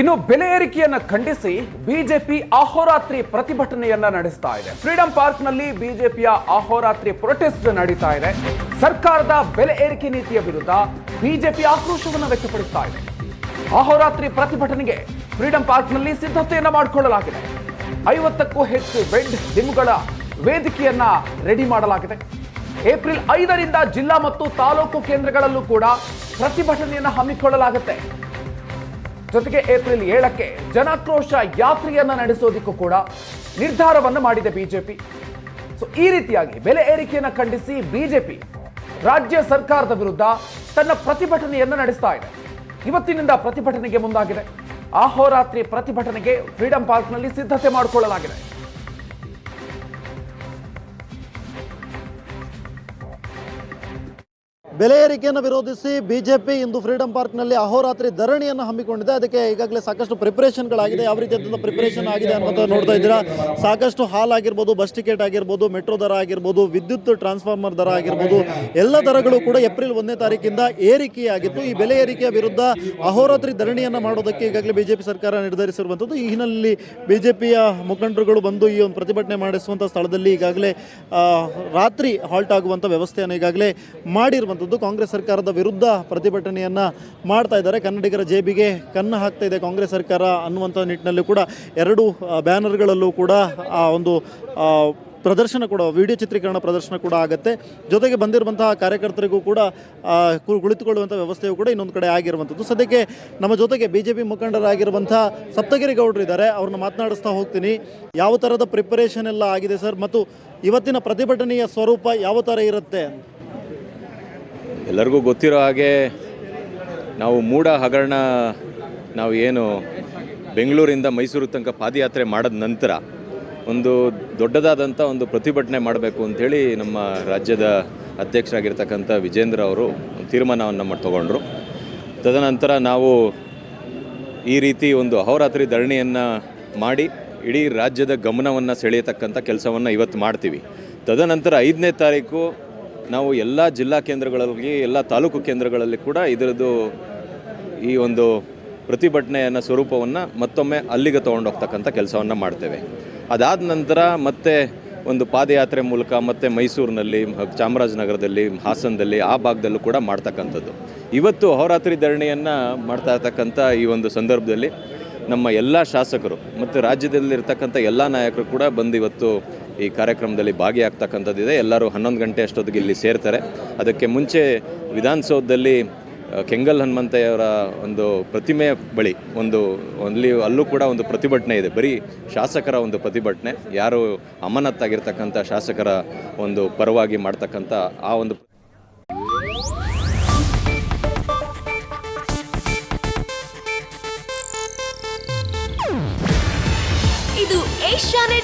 ಇನ್ನು ಬೆಲೆ ಏರಿಕೆಯನ್ನ ಖಂಡಿಸಿ ಬಿಜೆಪಿ ಅಹೋರಾತ್ರಿ ಪ್ರತಿಭಟನೆಯನ್ನ ನಡೆಸ್ತಾ ಇದೆ. ಫ್ರೀಡಂ ಪಾರ್ಕ್ನಲ್ಲಿ ಬಿಜೆಪಿಯ ಅಹೋರಾತ್ರಿ ಪ್ರೊಟೆಸ್ಟ್ ನಡೀತಾ ಇದೆ. ಸರ್ಕಾರದ ಬೆಲೆ ಏರಿಕೆ ನೀತಿಯ ವಿರುದ್ಧ ಬಿಜೆಪಿ ಆಕ್ರೋಶವನ್ನು ವ್ಯಕ್ತಪಡಿಸ್ತಾ ಇದೆ. ಅಹೋರಾತ್ರಿ ಪ್ರತಿಭಟನೆಗೆ ಫ್ರೀಡಂ ಪಾರ್ಕ್ನಲ್ಲಿ ಸಿದ್ಧತೆಯನ್ನ ಮಾಡಿಕೊಳ್ಳಲಾಗಿದೆ. ಐವತ್ತಕ್ಕೂ ಹೆಚ್ಚು ಬೆಡ್ ಡಿಮ್ಗಳ ವೇದಿಕೆಯನ್ನ ರೆಡಿ ಮಾಡಲಾಗಿದೆ. ಏಪ್ರಿಲ್ ಐದರಿಂದ ಜಿಲ್ಲಾ ಮತ್ತು ತಾಲೂಕು ಕೇಂದ್ರಗಳಲ್ಲೂ ಕೂಡ ಪ್ರತಿಭಟನೆಯನ್ನು ಹಮ್ಮಿಕೊಳ್ಳಲಾಗುತ್ತೆ. ಜೊತೆಗೆ ಏಪ್ರಿಲ್ ಏಳಕ್ಕೆ ಜನಾಕ್ರೋಶ ಯಾತ್ರೆಯನ್ನ ನಡೆಸೋದಿಕ್ಕೂ ಕೂಡ ನಿರ್ಧಾರವನ್ನು ಮಾಡಿದೆ ಬಿಜೆಪಿ. ಸೊ ಈ ರೀತಿಯಾಗಿ ಬೆಲೆ ಏರಿಕೆಯನ್ನು ಖಂಡಿಸಿ ಬಿಜೆಪಿ ರಾಜ್ಯ ಸರ್ಕಾರದ ವಿರುದ್ಧ ತನ್ನ ಪ್ರತಿಭಟನೆಯನ್ನು ನಡೆಸ್ತಾ ಇದೆ. ಇವತ್ತಿನಿಂದ ಪ್ರತಿಭಟನೆಗೆ ಮುಂದಾಗಿದೆ. ಅಹೋರಾತ್ರಿ ಪ್ರತಿಭಟನೆಗೆ ಫ್ರೀಡಂ ಪಾರ್ಕ್ನಲ್ಲಿ ಸಿದ್ಧತೆ ಮಾಡಿಕೊಳ್ಳಲಾಗಿದೆ. ಬೆಲೆ ಏರಿಕೆಯನ್ನು ವಿರೋಧಿಸಿ ಬಿಜೆಪಿ ಇಂದು ಫ್ರೀಡಂ ಪಾರ್ಕ್ನಲ್ಲಿ ಅಹೋರಾತ್ರಿ ಧರಣಿಯನ್ನು ಹಮ್ಮಿಕೊಂಡಿದೆ. ಅದಕ್ಕೆ ಈಗಾಗಲೇ ಸಾಕಷ್ಟು ಪ್ರಿಪರೇಷನ್ಗಳಾಗಿದೆ. ಯಾವ ರೀತಿಯಾದಂಥ ಪ್ರಿಪರೇಷನ್ ಆಗಿದೆ ಅನ್ನೋದು ನೋಡ್ತಾ ಇದ್ದೀರಾ? ಸಾಕಷ್ಟು ಹಾಲ್ ಆಗಿರ್ಬೋದು, ಬಸ್ ಟಿಕೆಟ್ ಆಗಿರ್ಬೋದು, ಮೆಟ್ರೋ ದರ ಆಗಿರ್ಬೋದು, ವಿದ್ಯುತ್ ಟ್ರಾನ್ಸ್ಫಾರ್ಮರ್ ದರ ಆಗಿರ್ಬೋದು, ಎಲ್ಲ ದರಗಳು ಕೂಡ ಏಪ್ರಿಲ್ ಒಂದನೇ ತಾರೀಕಿಂದ ಏರಿಕೆಯಾಗಿತ್ತು. ಈ ಬೆಲೆ ಏರಿಕೆಯ ವಿರುದ್ಧ ಅಹೋರಾತ್ರಿ ಧರಣಿಯನ್ನು ಮಾಡೋದಕ್ಕೆ ಈಗಾಗಲೇ ಬಿಜೆಪಿ ಸರ್ಕಾರ ನಿರ್ಧರಿಸಿರುವಂಥದ್ದು. ಈ ಹಿನ್ನೆಲೆಯಲ್ಲಿ ಬಿಜೆಪಿಯ ಮುಖಂಡರುಗಳು ಬಂದು ಈ ಒಂದು ಪ್ರತಿಭಟನೆ ಮಾಡಿಸುವಂಥ ಸ್ಥಳದಲ್ಲಿ ಈಗಾಗಲೇ ರಾತ್ರಿ ಹಾಲ್ಟ್ ಆಗುವಂಥ ವ್ಯವಸ್ಥೆಯನ್ನು ಈಗಾಗಲೇ ಮಾಡಿರುವಂಥದ್ದು. ಕಾಂಗ್ರೆಸ್ ಸರ್ಕಾರದ ವಿರುದ್ಧ ಪ್ರತಿಭಟನೆಯನ್ನು ಮಾಡ್ತಾ ಇದ್ದಾರೆ. ಕನ್ನಡಿಗರ ಜೇಬಿಗೆ ಕನ್ನ ಹಾಕ್ತಾ ಇದೆ ಕಾಂಗ್ರೆಸ್ ಸರ್ಕಾರ ಅನ್ನುವಂಥ ನಿಟ್ಟಿನಲ್ಲೂ ಕೂಡ ಎರಡು ಬ್ಯಾನರ್ಗಳಲ್ಲೂ ಕೂಡ, ಆ, ಒಂದು ಪ್ರದರ್ಶನ ಕೂಡ, ವಿಡಿಯೋ ಚಿತ್ರೀಕರಣ ಪ್ರದರ್ಶನ ಕೂಡ ಆಗುತ್ತೆ. ಜೊತೆಗೆ ಬಂದಿರುವಂತಹ ಕಾರ್ಯಕರ್ತರಿಗೂ ಕೂಡ ಕುಳಿತುಕೊಳ್ಳುವಂಥ ವ್ಯವಸ್ಥೆಯು ಕೂಡ ಇನ್ನೊಂದು ಕಡೆ ಆಗಿರುವಂಥದ್ದು. ಸದ್ಯಕ್ಕೆ ನಮ್ಮ ಜೊತೆಗೆ ಬಿ ಜೆ ಪಿ ಮುಖಂಡರಾಗಿರುವಂಥ ಸಪ್ತಗಿರಿ ಗೌಡರು ಇದ್ದಾರೆ. ಅವ್ರನ್ನ ಮಾತನಾಡಿಸ್ತಾ ಹೋಗ್ತೀನಿ. ಯಾವ ಥರದ ಪ್ರಿಪರೇಷನ್ ಎಲ್ಲ ಆಗಿದೆ ಸರ್? ಮತ್ತು ಇವತ್ತಿನ ಪ್ರತಿಭಟನೆಯ ಸ್ವರೂಪ ಯಾವ ಥರ ಇರುತ್ತೆ ಎಲ್ಲರಿಗೂ ಗೊತ್ತಿರೋ ಹಾಗೆ ನಾವು ಮೂಡ ಹಗರಣ ನಾವು ಏನು ಬೆಂಗಳೂರಿಂದ ಮೈಸೂರು ತನಕ ಪಾದಯಾತ್ರೆ ಮಾಡಿದ ನಂತರ ಒಂದು ದೊಡ್ಡದಾದಂಥ ಒಂದು ಪ್ರತಿಭಟನೆ ಮಾಡಬೇಕು ಅಂಥೇಳಿ ನಮ್ಮ ರಾಜ್ಯದ ಅಧ್ಯಕ್ಷರಾಗಿರ್ತಕ್ಕಂಥ ವಿಜೇಂದ್ರ ಅವರು ತೀರ್ಮಾನವನ್ನು ಮಾಡಿ ತಗೊಂಡ್ರು. ತದನಂತರ ನಾವು ಈ ರೀತಿ ಒಂದು ಅಹೋರಾತ್ರಿ ಧರಣಿಯನ್ನು ಮಾಡಿ ಇಡೀ ರಾಜ್ಯದ ಗಮನವನ್ನು ಸೆಳೆಯತಕ್ಕಂಥ ಕೆಲಸವನ್ನು ಇವತ್ತು ಮಾಡ್ತೀವಿ. ತದನಂತರ ಐದನೇ ತಾರೀಕು ನಾವು ಎಲ್ಲ ಜಿಲ್ಲಾ ಕೇಂದ್ರಗಳಲ್ಲಿ, ಎಲ್ಲ ತಾಲೂಕು ಕೇಂದ್ರಗಳಲ್ಲಿ ಕೂಡ ಇದರದ್ದು ಈ ಒಂದು ಪ್ರತಿಭಟನೆಯನ್ನು ಸ್ವರೂಪವನ್ನು ಮತ್ತೊಮ್ಮೆ ಅಲ್ಲಿಗೆ ತೊಗೊಂಡೋಗ್ತಕ್ಕಂಥ ಕೆಲಸವನ್ನು ಮಾಡ್ತೇವೆ. ಅದಾದ ನಂತರ ಮತ್ತೆ ಒಂದು ಪಾದಯಾತ್ರೆ ಮೂಲಕ ಮತ್ತೆ ಮೈಸೂರಿನಲ್ಲಿ, ಚಾಮರಾಜನಗರದಲ್ಲಿ, ಹಾಸನದಲ್ಲಿ, ಆ ಭಾಗದಲ್ಲೂ ಕೂಡ ಮಾಡ್ತಕ್ಕಂಥದ್ದು. ಇವತ್ತು ಅಹೋರಾತ್ರಿ ಧರಣಿಯನ್ನು ಮಾಡ್ತಾ ಇರ್ತಕ್ಕಂಥ ಈ ಒಂದು ಸಂದರ್ಭದಲ್ಲಿ ನಮ್ಮ ಎಲ್ಲ ಶಾಸಕರು ಮತ್ತು ರಾಜ್ಯದಲ್ಲಿರ್ತಕ್ಕಂಥ ಎಲ್ಲ ನಾಯಕರು ಕೂಡ ಬಂದು ಇವತ್ತು ಈ ಕಾರ್ಯಕ್ರಮದಲ್ಲಿ ಭಾಗಿಯಾಗ್ತಕ್ಕಂಥದ್ದಿದೆ. ಎಲ್ಲರೂ ಹನ್ನೊಂದು ಗಂಟೆ ಅಷ್ಟೊತ್ತಿಗೆ ಇಲ್ಲಿ ಸೇರ್ತಾರೆ. ಅದಕ್ಕೆ ಮುಂಚೆ ವಿಧಾನಸೌಧದಲ್ಲಿ ಕೆಂಗಲ್ ಹನುಮಂತಯ್ಯವರ ಒಂದು ಪ್ರತಿಮೆಯ ಬಳಿ ಒಂದು, ಅಲ್ಲಿ ಅಲ್ಲೂ ಕೂಡ ಒಂದು ಪ್ರತಿಭಟನೆ ಇದೆ. ಬರೀ ಶಾಸಕರ ಒಂದು ಪ್ರತಿಭಟನೆ, ಯಾರು ಅಮಾನತ್ತಾಗಿರ್ತಕ್ಕಂಥ ಶಾಸಕರ ಒಂದು ಪರವಾಗಿ ಮಾಡ್ತಕ್ಕಂಥ ಆ ಒಂದು ಇದು ಏಷ್ಯಾನೆಟ್